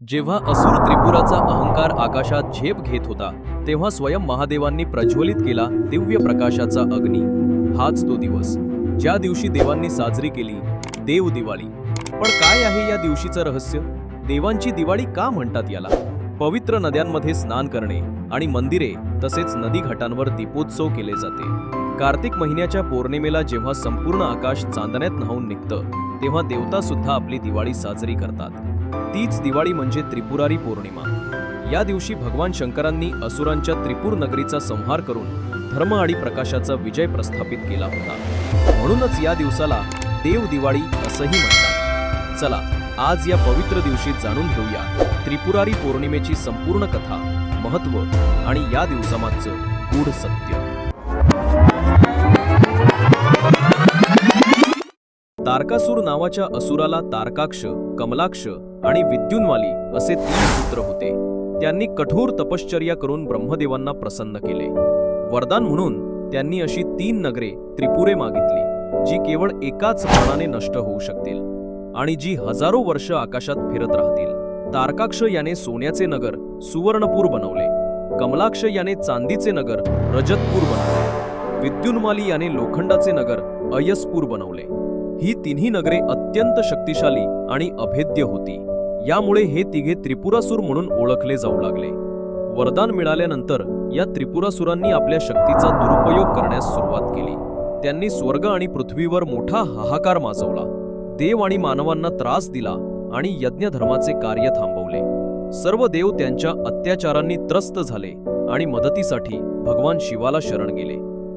जेव्हा असुर त्रिपुराचा अहंकार आकाशात झेप घेत होता तेव्हा स्वयं महादेवांनी प्रज्वलित केला दिव्य प्रकाशाचा अग्नी. हाच तो दिवस. ज्या दिवशी देवांनी साजरी केली देव दिवाळी. पण काय आहे या दिवशीचं रहस्य? देवांची दिवाळी का म्हणतात याला? पवित्र नद्यांमध्ये स्नान करणे आणि मंदिरे तसेच नदी घाटांवर दीपोत्सव केले जाते. कार्तिक महिन्याच्या पौर्णिमेला जेव्हा संपूर्ण आकाश चांदण्यात न्हावून निघतं तेव्हा देवता सुद्धा आपली दिवाळी साजरी करतात. तीच दिवाळी म्हणजे त्रिपुरारी पौर्णिमा. या दिवशी भगवान शंकरांनी असुरांच्या त्रिपूर नगरीचा संहार करून धर्म आणि प्रकाशाचा विजय प्रस्थापित केला होता. म्हणूनच या दिवसाला देव दिवाळी असंही म्हणतात. चला आज या पवित्र दिवशी जाणून घेऊया त्रिपुरारी पौर्णिमेची संपूर्ण कथा महत्त्व आणि या दिवसामागचं गूढ सत्य. तारकासूर नावाच्या असुराला तारकाक्ष कमलाक्ष आणि विद्युन्माली असे तीन पुत्र होते. त्यांनी कठोर तपश्चर्या करून ब्रह्मदेवांना प्रसन्न केले. वरदान म्हणून त्यांनी अशी तीन नगरे त्रिपुरे मागितली जी केवळ एकाच बाणाने नष्ट होऊ शकतील आणि जी हजारो वर्ष आकाशात फिरत राहतील. तारकाक्ष याने सोन्याचे नगर सुवर्णपूर बनवले. कमलाक्ष याने चांदीचे नगर रजतपूर बनवले. विद्युन्माली याने लोखंडाचे नगर अयसपूर बनवले. ही तिन्ही नगरे अत्यंत शक्तिशाली आणि अभेद्य होती. यामुळे हे तिघे त्रिपुरासूर म्हणून ओळखले जाऊ लागले. वरदान मिळाल्यानंतर या त्रिपुरासुरांनी आपल्या शक्तीचा दुरुपयोग करण्यास सुरुवात केली. त्यांनी स्वर्ग आणि पृथ्वीवर मोठा हाहाकार माजवला. देव आणि मानवांना त्रास दिला आणि यज्ञधर्माचे कार्य थांबवले. सर्व देव त्यांच्या अत्याचारांनी त्रस्त झाले आणि मदतीसाठी भगवान शिवाला शरण गेले.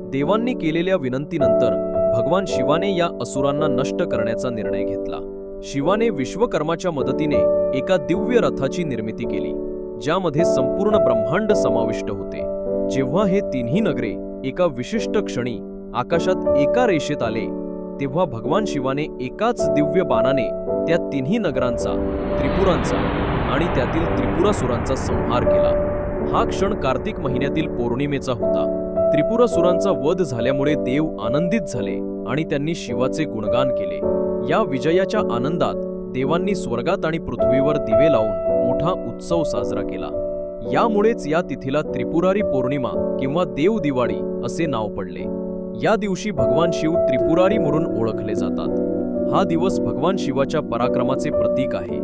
देवांनी केलेल्या विनंतीनंतर भगवान शिवाने या असुरांना नष्ट करण्याचा निर्णय घेतला. शिवाने विश्वकर्माच्या मदतीने एका दिव्य रथाची निर्मिती केली ज्यामध्ये संपूर्ण ब्रह्मांड समाविष्ट होते. जेव्हा हे तिन्ही नगरे एका विशिष्ट क्षणी आकाशात एका रेषेत आले तेव्हा भगवान शिवाने एकाच दिव्य बाणाने त्या तिन्ही नगरांचा त्रिपुरांचा आणि त्यातील त्रिपुरासुरांचा संहार केला. हा क्षण कार्तिक महिन्यातील पौर्णिमेचा होता. त्रिपुरासुरांचा वध झाल्यामुळे देव आनंदित झाले आणि त्यांनी शिवाचे गुणगान केले. या विजयाच्या आनंदात देवांनी स्वर्गात आणि पृथ्वीवर दिवे लावून मोठा उत्सव साजरा केला. यामुळेच या तिथीला त्रिपुरारी पौर्णिमा किंवा देव दिवाळी असे नाव पडले. या दिवशी भगवान शिव त्रिपुरारी म्हणून ओळखले जातात. हा दिवस भगवान शिवाच्या पराक्रमाचे प्रतीक आहे.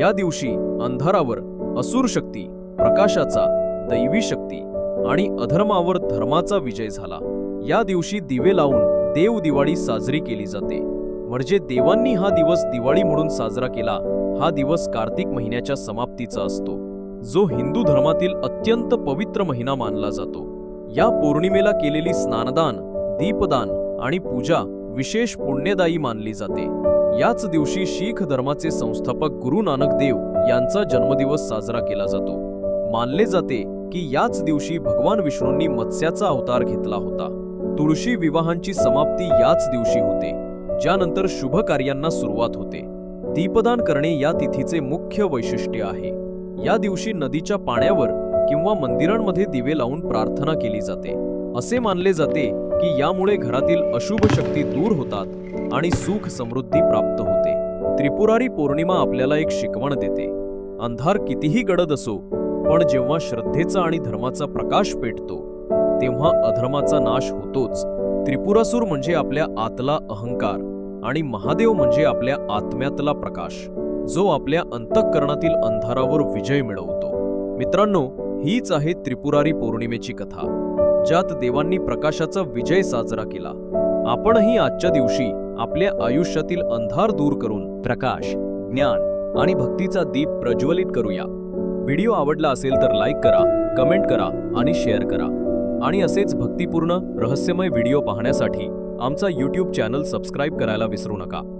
या दिवशी अंधारावर असुर शक्ती प्रकाशाचा दैवी शक्ती आणि अधर्मावर धर्माचा विजय झाला. या दिवशी दिवे लावून देव दिवाळी साजरी केली जाते. म्हणजे देवांनी हा दिवस दिवाळी म्हणून साजरा केला. हा दिवस कार्तिक महिन्याच्या समाप्तीचा असतो. जो हिंदू धर्मातील अत्यंत पवित्र महिना मानला जातो. या पौर्णिमेला केलेली स्नानदान दीपदान आणि पूजा विशेष पुण्यदायी मानली जाते. याच दिवशी शीख धर्माचे संस्थापक गुरु नानक देव यांचा जन्मदिवस साजरा केला जातो. मानले जाते की याच दिवशी भगवान विष्णूंनी मत्स्याचा अवतार घेतला होता. तुळशी विवाहांची समाप्ती याच दिवशी होते ज्यानंतर शुभ कार्यांना सुरुवात होते. दीपदान करणे या तिथीचे मुख्य वैशिष्ट्य आहे. या दिवशी नदीच्या पाण्यावर किंवा मंदिरांमध्ये दिवे लावून प्रार्थना केली जाते. असे मानले जाते की यामुळे घरातील अशुभ शक्ती दूर होतात आणि सुख समृद्धी प्राप्त होते. त्रिपुरारी पौर्णिमा आपल्याला एक शिकवण देते. अंधार कितीही गडद असो पण जेव्हा श्रद्धेचा आणि धर्माचा प्रकाश पेटतो तेव्हा अधर्माचा नाश होतोच. त्रिपुरासूर म्हणजे आपल्या आतला अहंकार आणि महादेव म्हणजे आपल्या आत्म्यातला प्रकाश जो आपल्या अंतःकरणातील अंधारावर विजय मिळवतो. मित्रांनो हीच आहे त्रिपुरारी पौर्णिमेची कथा ज्यात देवांनी प्रकाशाचा विजय साजरा केला. आपणही आजच्या दिवशी आपल्या आयुष्यातील अंधार दूर करून प्रकाश ज्ञान आणि भक्तीचा दीप प्रज्वलित करूया. व्हिडिओ आवडला असेल तर लाईक करा कमेंट करा आणि शेअर करा. आणि असेच भक्तिपूर्ण रहस्यमय व्हिडिओ पाहण्यासाठी आमचा यूट्यूब चॅनल सबस्क्राईब करायला विसरू नका.